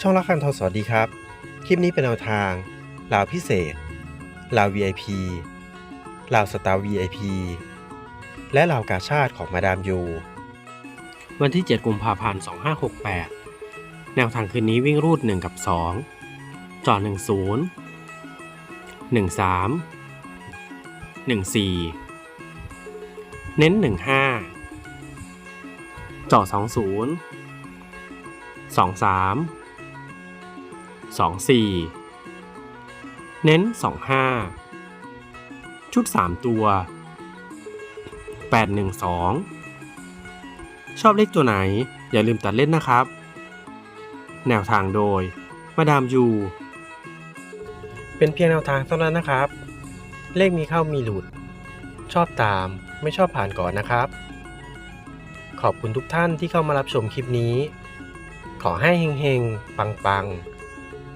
ช่องละคันทองสวัสดีครับ คลิปนี้เป็นแนวทางลาวพิเศษลาว VIP ลาวสตาร์ VIP และลาวกาชาติของมาดามยู วันที่ 7 กุมภาพันธ์ 2568 แนวทางคืนนี้วิ่งรูด 1 กับ 2 จอด 10 13 14 เน้น 15 จอด 20 23 24 เน้น 25 ชุด 3 ตัว 812 ชอบเลขตัวไหนอย่าลืมตัดเล่นนะครับ แนวทางโดย มาดามยู เป็นเพียงแนวทางเท่านั้นนะครับ เลขมีเข้ามีหลุด ชอบตามไม่ชอบผ่านก่อนนะครับ ขอบคุณทุกท่านที่เข้ามารับชมคลิปนี้ ขอให้เฮงๆ ปังๆ